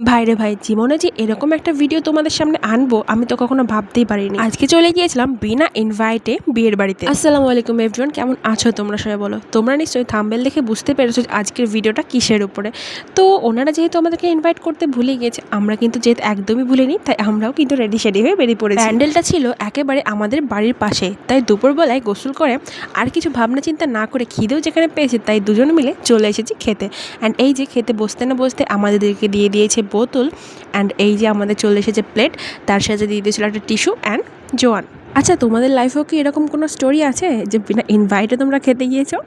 ভাইরে ভাই, জীবনে যে এরকম একটা ভিডিও তোমাদের সামনে আনব, আমি তো কখনো ভাবতেই পারিনি। আজকে চলে গিয়েছিলাম বিনা ইনভাইটে বিয়ের বাড়িতে। আসসালামু আলাইকুম এভরিওয়ান কেমন আছো তোমরা সবাই বলো? তোমরা নিশ্চয়ই থাম্বেল দেখে বুঝতে পেরেছ আজকের ভিডিওটা কিসের উপরে। তো ওনারা যেহেতু আমাদেরকে ইনভাইট করতে ভুলে গিয়েছে, আমরা কিন্তু যেহেতু একদমই ভুলিনি, তাই আমরাও কিন্তু রেডি সেডি হয়ে বেরিয়ে পড়েছি। প্যান্ডেলটা ছিল একেবারে আমাদের বাড়ির পাশে, তাই দুপুরবেলায় গোসল করে আর কিছু ভাবনা চিন্তা না করে খিদেও যেখানে পেয়েছে, তাই দুজন মিলে চলে এসেছি খেতে। অ্যান্ড এই যে খেতে বসতে না বসতে আমাদেরকে দিয়ে দিয়েছে বোতল অ্যান্ড এই যে আমাদের চলে এসেছে প্লেট তার সাথে দিয়ে দিয়েছিল একটা টিস্যু অ্যান্ড জোয়ান। আচ্ছা তোমাদের লাইফেও কি এরকম কোনো স্টোরি আছে যে বিনা ইনভাইটে তোমরা খেতে গিয়েছো?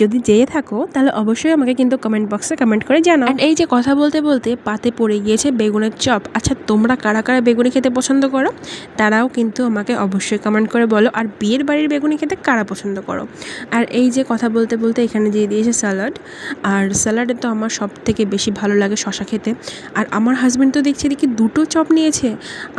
যদি যেয়ে থাকো, তাহলে অবশ্যই আমাকে কিন্তু কমেন্ট বক্সে কমেন্ট করে জানাও। এই যে কথা বলতে বলতে পাতে পড়ে গিয়েছে বেগুনের চপ। আচ্ছা তোমরা কারা কারা বেগুনি খেতে পছন্দ করো? তারাও কিন্তু আমাকে অবশ্যই কমেন্ট করে বলো। আর বিয়ের বাড়ির বেগুনি খেতে কারা পছন্দ করো? আর এই যে কথা বলতে বলতে এখানে দিয়ে দিয়েছে স্যালাড আর স্যালাডে তো আমার সব থেকে বেশি ভালো লাগে শশা খেতে। আর আমার হাজব্যান্ড তো দেখছি এদিকে দুটো চপ নিয়েছে।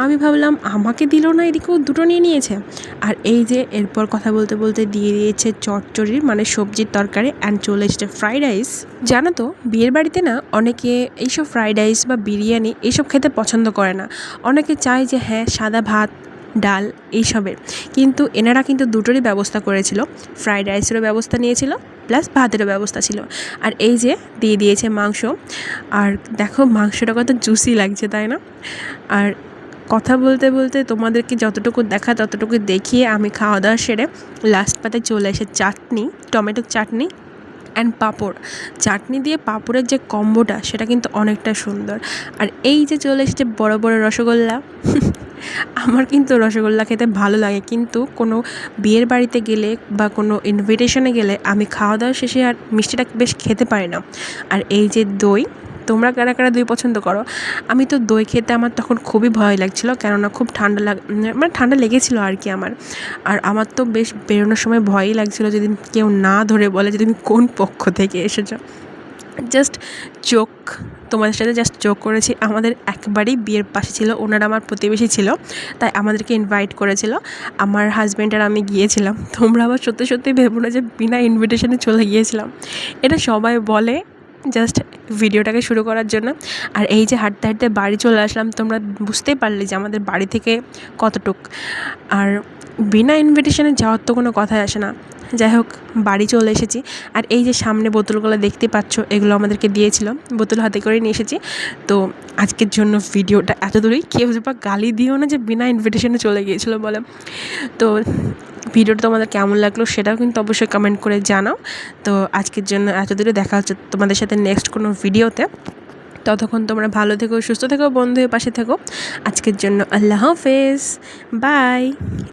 আমি ভাবলাম, আমাকে দিল না, এদিকেও দুটো নিয়ে নিয়েছে। আর এই যে এরপর কথা বলতে বলতে দিয়ে দিয়েছে চটচড়ির মানে সবজির তরকারি অ্যান্ড চলে এসেছে ফ্রাইড রাইস জানো তো, বিয়ের বাড়িতে না অনেকে এইসব ফ্রাইড রাইস বা বিরিয়ানি এইসব খেতে পছন্দ করে না। অনেকে চায় যে হ্যাঁ সাদা ভাত, ডাল এইসবের। কিন্তু এনারা কিন্তু দুটোরই ব্যবস্থা করেছিল। ফ্রাইড রাইসেরও ব্যবস্থা নিয়েছিল প্লাস ভাতেরও ব্যবস্থা ছিল। আর এই যে দিয়ে দিয়েছে মাংস। আর দেখো মাংসটা কত জুসি লাগছে, তাই না? আর কথা বলতে বলতে তোমাদেরকে যতটুকু দেখা, ততটুকু দেখিয়ে আমি খাওয়া দাওয়া সেরে লাস্ট পাতে চলে এসে চাটনি টমেটোর চাটনি অ্যান্ড পাঁপড়। চাটনি দিয়ে পাঁপড়ের যে কম্বোটা, সেটা কিন্তু অনেকটা সুন্দর। আর এই যে চলে এসেছে বড় বড় রসগোল্লা, আমার কিন্তু রসগোল্লা খেতে ভালো লাগে। কিন্তু কোনো বিয়ের বাড়িতে গেলে বা কোনো ইনভিটেশনে গেলে আমি খাওয়া দাওয়া শেষে আর মিষ্টিটা বেশ খেতে পারি না। আর এই যে দই তোমরা কারা কারা দই পছন্দ করো? আমি তো দই খেতে আমার তখন খুবই ভয় লাগছিল, কেননা খুব ঠান্ডা লাগ মানে ঠান্ডা লেগেছিলো আর কি আমার। আর আমার তো বেশ বেরোনোর সময় ভয়ই লাগছিল যদি কেউ না ধরে বলে যে তুমি কোন পক্ষ থেকে এসেছ। জাস্ট চোখ, তোমাদের সাথে জাস্ট যোগ করেছি। আমাদের একবারেই বিয়ের পাশে ছিল, ওনারা আমার প্রতিবেশী ছিল, তাই আমাদেরকে ইনভাইট করেছিল। আমার হাজব্যান্ড আর আমি গিয়েছিলাম। তোমরা আবার সত্যি সত্যি ভেবো না যে বিনা ইনভিটেশনে চলে গিয়েছিলাম। এটা সবাই বলে জাস্ট ভিডিওটাকে শুরু করার জন্য। আর এই যে হাঁটতে হাঁটতে বাড়ি চলে আসলাম, তোমরা বুঝতেই পারলে যে আমাদের বাড়ি থেকে কতটুক। আর বিনা ইনভিটেশনে যাওয়ার তো কোনো কথাই আসে না। যাই হোক, বাড়ি চলে এসেছি। আর এই যে সামনে বোতলগুলো দেখতে পাচ্ছ, এগুলো আমাদেরকে দিয়েছিল। বোতল হাতে করে নিয়ে এসেছি। তো আজকের জন্য ভিডিওটা এত দূরেই, কেউ বা গালি দিও না যে বিনা ইনভিটেশনে চলে গিয়েছিল বলে। তো ভিডিওটা তোমাদের কেমন লাগল সেটাও কিন্তু অবশ্যই কমেন্ট করে জানাও। তো আজকের জন্য এত দূরে দেখা হচ্ছে তোমাদের সাথে নেক্সট কোনো ভিডিওতে ততক্ষণ তোমরা ভালো থেকো, সুস্থ থেকো বন্ধু পাশে থেকো। আজকের জন্য আল্লাহ হাফেজ। বাই